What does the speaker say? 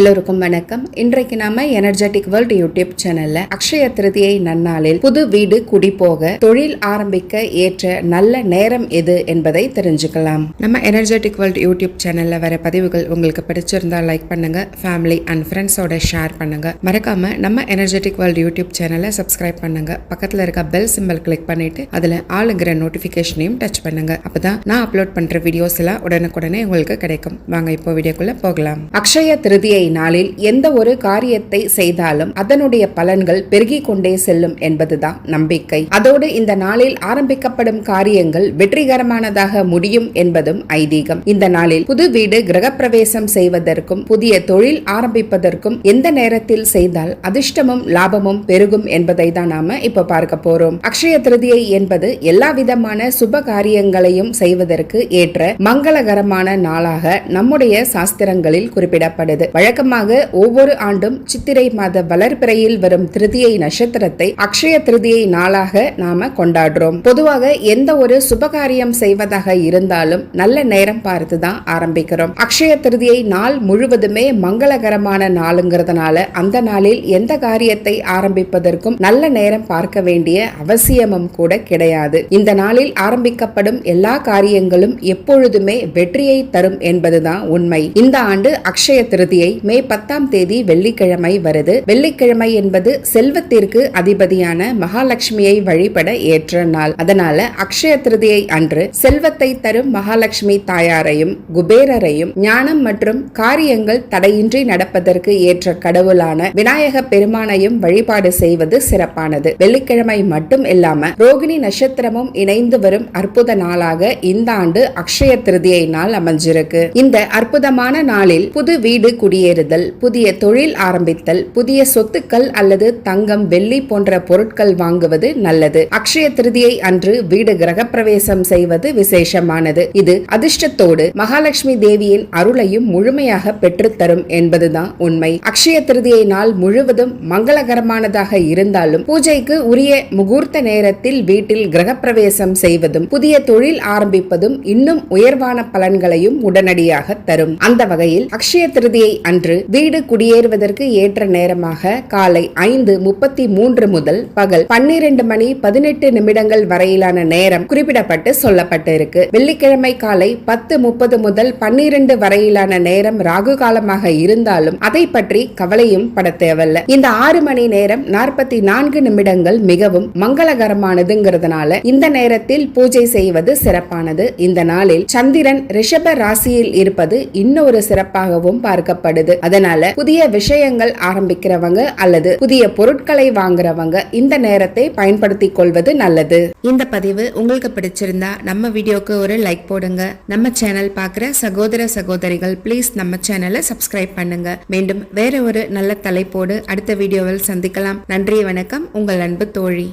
எல்லோருக்கும் வணக்கம். இன்றைக்கு நாம எனர்ஜெட்டிக் வேர்ல்ட் யூடியூப் சேனல்ல அக்ஷய திருதியை நன்னாளில் புது வீடு குடி போக தொழில் ஆரம்பிக்க ஏற்ற நல்ல நேரம் எது என்பதை தெரிஞ்சுக்கலாம். நம்ம எனர்ஜெட்டிக் வேர்ல்ட் யூடியூப் சேனல்ல வர பதிவுகள் உங்களுக்கு பிடிச்சிருந்தா லைக் பண்ணுங்க ஃபேமிலி அண்ட் ஃப்ரெண்ட்ஸோட ஷேர் பண்ணுங்க. மறக்காம நம்ம எனர்ஜெட்டிக் வேர்ல்ட் யூடியூப் சேனலை சப்ஸ்கிரைப் பண்ணுங்க. பக்கத்துல இருக்க பெல் சிம்பிள் கிளிக் பண்ணிட்டு அதுல ஆளுங்கிற நோட்டிபிகேஷனையும் டச் பண்ணுங்க. அப்பதான் நான் அப்லோட் பண்ற வீடியோஸ் எல்லாம் உடனுக்குடனே உங்களுக்கு கிடைக்கும். வாங்க இப்போ வீடியோக்குள்ள போகலாம். அக்ஷய திருதியை நாளில் எந்த ஒரு காரியத்தை செய்தாலும் அதனுடைய பலன்கள் பெருகிக் கொண்டே செல்லும் என்பதுதான் நம்பிக்கை. அதோடு இந்த நாளில் ஆரம்பிக்கப்படும் காரியங்கள் வெற்றிகரமானதாக முடியும் என்பதும் ஐதீகம். இந்த நாளில் புது வீடு கிரகப்பிரவேசம் செய்வதற்கும் புதிய தொழில் ஆரம்பிப்பதற்கும் எந்த நேரத்தில் செய்தால் அதிர்ஷ்டமும் லாபமும் பெருகும் என்பதை தான் நாம இப்ப பார்க்க போறோம். அக்ஷய திருதியை என்பது எல்லா விதமான சுப காரியங்களையும் செய்வதற்கு ஏற்ற மங்களகரமான நாளாக நம்முடைய சாஸ்திரங்களில் குறிப்பிடப்படுது. வழக்கமாக ஒவ்வொரு ஆண்டும் சித்திரை மாத வளர்பிறையில் வரும் திருதியை நட்சத்திரத்தை அக்ஷய திருதியை நாளாக நாம கொண்டாடுறோம். பொதுவாக எந்த ஒரு சுபகாரியம் செய்வதாக இருந்தாலும் நல்ல நேரம் பார்த்து தான் ஆரம்பிக்கிறோம். அக்ஷய திருதியை நாள் முழுவதுமே மங்களகரமான நாளுங்கிறதுனால அந்த நாளில் எந்த காரியத்தை ஆரம்பிப்பதற்கும் நல்ல நேரம் பார்க்க வேண்டிய அவசியமும் கூட கிடையாது. இந்த நாளில் ஆரம்பிக்கப்படும் எல்லா காரியங்களும் எப்பொழுதுமே வெற்றியை தரும் என்பதுதான் உண்மை. இந்த ஆண்டு அக்ஷய திருதியை மே பத்தாம் தேதி வெள்ளிக்கிழமை வருது. வெள்ளிக்கிழமை என்பது செல்வத்திற்கு அதிபதியான மகாலட்சுமியை வழிபட ஏற்ற நாள். அதனால அக்ஷய திருதியை அன்று செல்வத்தை தரும் மகாலட்சுமி தாயாரையும் குபேரரையும் ஞானம் மற்றும் காரியங்கள் தடையின்றி நடப்பதற்கு ஏற்ற கடவுளான விநாயக பெருமானையும் வழிபாடு செய்வது சிறப்பானது. வெள்ளிக்கிழமை மட்டும் இல்லாம ரோகிணி நட்சத்திரமும் இணைந்து வரும் அற்புத நாளாக இந்த ஆண்டு அக்ஷய திருதியை நாள் அமைஞ்சிருக்கு. இந்த அற்புதமான நாளில் புது வீடு குடியேறுதல் புதிய தொழில் ஆரம்பித்தல் புதிய சொத்துக்கள் அல்லது தங்கம் வெள்ளி போன்ற பொருட்கள் வாங்குவது நல்லது. அக்ஷய திருதியை அன்று வீடு கிரகப்பிரவேசம் செய்வது விசேஷமானது. இது அதிர்ஷ்டத்தோடு மகாலட்சுமி தேவியின் அருளையும் முழுமையாக பெற்றுத்தரும் என்பதுதான் உண்மை. அக்ஷய திருதியை நாள் முழுவதும் மங்களகரமானதாக இருந்தாலும் பூஜைக்கு உரிய முகூர்த்த நேரத்தில் வீட்டில் கிரகப்பிரவேசம் செய்வதும் புதிய தொழில் ஆரம்பிப்பதும் இன்னும் உயர்வான பலன்களையும் உடனடியாக தரும். அந்த வகையில் அக்ஷய திருதியை அன்று வீடு குடியேறுவதற்கு ஏற்ற நேரமாக காலை ஐந்து முப்பத்தி மூன்று முதல் பகல் பன்னிரண்டு மணி பதினெட்டு நிமிடங்கள் வரையிலான நேரம் குறிப்பிடப்பட்டு சொல்லப்பட்டிருக்கு. வெள்ளிக்கிழமை காலை பத்து முப்பது முதல் பன்னிரண்டு வரையிலான நேரம் ராகு காலமாக இருந்தாலும் அதை பற்றி கவலையும் பட தேவையில்ல. இந்த ஆறு மணி நேரம் நாற்பத்தி நான்கு நிமிடங்கள் மிகவும் மங்களகரமானதுங்கிறதுனால இந்த நேரத்தில் பூஜை செய்வது சிறப்பானது. இந்த நாளில் சந்திரன் ரிஷப ராசியில் இருப்பது இன்னொரு சிறப்பாகவும் பார்க்கப்படுது அதனால புதிய விஷயங்கள் ஆரம்பிக்கிறவங்க அல்லது புதிய பொருட்களை வாங்குறவங்க இந்த நேரத்தை பயன்படுத்திக் கொள்வது நல்லது. இந்த பதிவு உங்களுக்கு பிடிச்சிருந்தா நம்ம வீடியோக்கு ஒரு லைக் போடுங்க. நம்ம சேனல் பார்க்குற சகோதர சகோதரிகள் ப்ளீஸ் நம்ம சேனலை சப்ஸ்கிரைப் பண்ணுங்க. மீண்டும் வேற ஒரு நல்ல தலைப்போடு அடுத்த வீடியோவில் சந்திக்கலாம். நன்றி வணக்கம். உங்கள் அன்பு தோழி.